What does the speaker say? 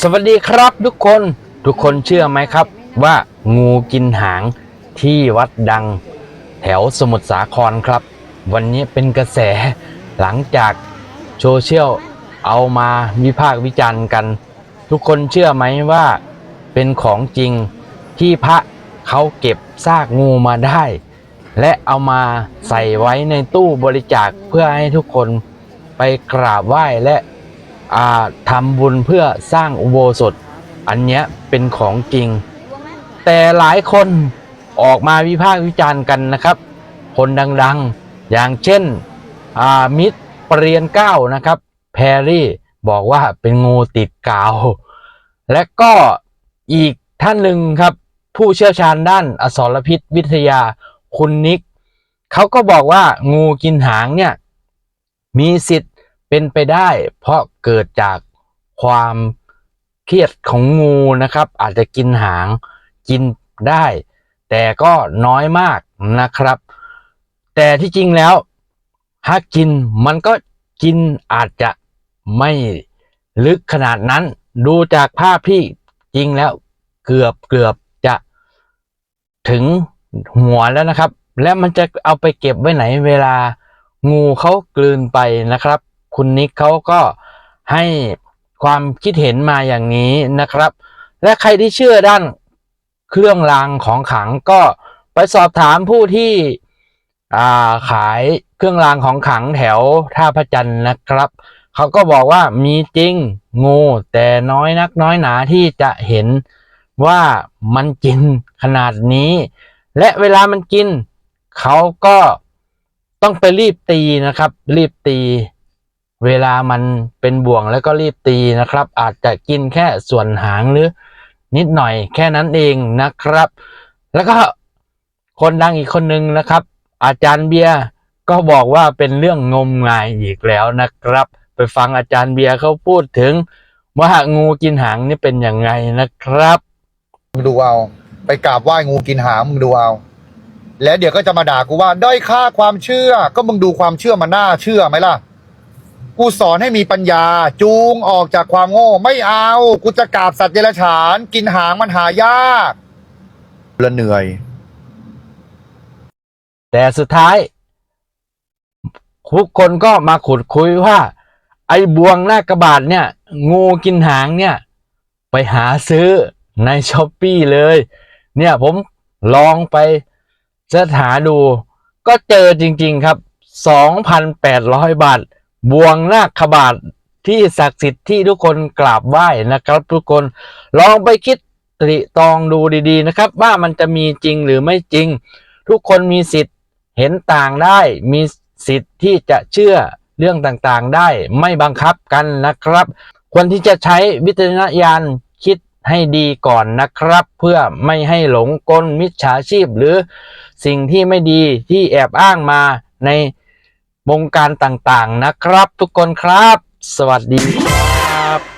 สวัสดีครับทุกคนทุกคนเชื่อไหมครับ ว่างูกินหางที่วัดดัง แถวสมุทรสาครครับ วันนี้เป็นกระแสหลังจากโซเชียลเอามาวิพากษ์วิจารณ์กัน ทุกคนเชื่อไหมว่าเป็นของจริงที่พระเขาเก็บซากงูมาได้ และเอามาใส่ไว้ในตู้บริจาคเพื่อให้ทุกคนไปกราบไหว้และ ทำบุญเพื่อสร้างอุโบสถ อันเนี้ยเป็นของจริง แต่หลายคนออกมาวิพากษ์วิจารณ์กันนะครับ คนดังๆ อย่างเช่นมิตรปรเรียนเก้านะครับแพรรี่บอกว่าเป็นงูติดกาว และก็อีกท่านหนึ่งครับ ผู้เชี่ยวชาญด้านอสรพิษวิทยาคุณนิกเขาก็บอกว่างูกินหางเนี่ยมีสิทธิ์ เป็นไปได้เพราะเกิดจากความเครียดของงูนะครับ อาจจะกินหางกินได้ แต่ก็น้อยมากนะครับ แต่ที่จริงแล้วถ้ากินมันก็กินอาจจะไม่ลึกขนาดนั้น ดูจากภาพที่จริงแล้วเกือบเกือบจะถึงหัวแล้วนะครับ และมันจะเอาไปเก็บไว้ไหนเวลางูเขากลืนไปนะครับ คุณนิกเขาก็ให้ความคิดเห็นมาอย่างนี้นะครับ และใครที่เชื่อด้านเครื่องรางของขลังก็ไปสอบถามผู้ที่าขายเครื่องรางของขลังแถวท่าพระจันทร์นะครับเขาก็บอกว่ามีจริงงูแต่น้อยนักน้อยหนาที่จะเห็นว่ามันกินขนาดนี้ และเวลามันกินเขาก็ต้องไปรีบตีนะครับ รีบตี เวลามันเป็นบ่วงแล้วก็รีบตีนะครับ อาจจะกินแค่ส่วนหางหรือนิดหน่อยแค่นั้นเองนะครับ แล้วก็คนดังอีกคนนึงนะครับ อาจารย์เบียร์ก็บอกว่าเป็นเรื่องงมงายอีกแล้วนะครับ ไปฟังอาจารย์เบียร์เขาพูดถึง ว่างูกินหางนี่เป็นยังไงนะครับมึงดูเอา ไปกราบไหว้งูกินหางมึงดูเอา แล้วเดี๋ยวก็จะมาด่ากูว่าด้อยค่าความเชื่อ ก็มึงดูความเชื่อมันน่าเชื่อไหมล่ะ กูสอนให้มีปัญญา จูงออกจากความโง่ ไม่เอา กูจะกราบสัตว์เดรัจฉาน กินหางมันหายากละเหนื่อย แต่สุดท้าย ทุกคนก็มาขุดคุยว่า ไอ้บวงหน้ากระบาดเนี่ย งูกินหางเนี่ย ไปหาซื้อในช้อปปีเลย เนี่ยผมลองไปเสิร์ชหาดู ก็เจอจริง ๆครับ 2,800 บาท บวงนาคบาทที่ศักดิ์สิทธิ์ที่ทุกคนกราบไหว้นะครับ ทุกคนลองไปคิดตริตองดูดีๆนะครับ ว่ามันจะมีจริงหรือไม่จริง ทุกคนมีสิทธิ์เห็นต่างได้ มีสิทธิ์ที่จะเชื่อเรื่องต่างๆได้ไม่บังคับกันนะครับ ควรที่จะใช้วิจารณญาณคิดให้ดีก่อนนะครับ เพื่อไม่ให้หลงกลมิจฉาชีพหรือสิ่งที่ไม่ดีที่แอบอ้างมาใน วงการต่างๆนะครับ ทุกคนครับ สวัสดีครับ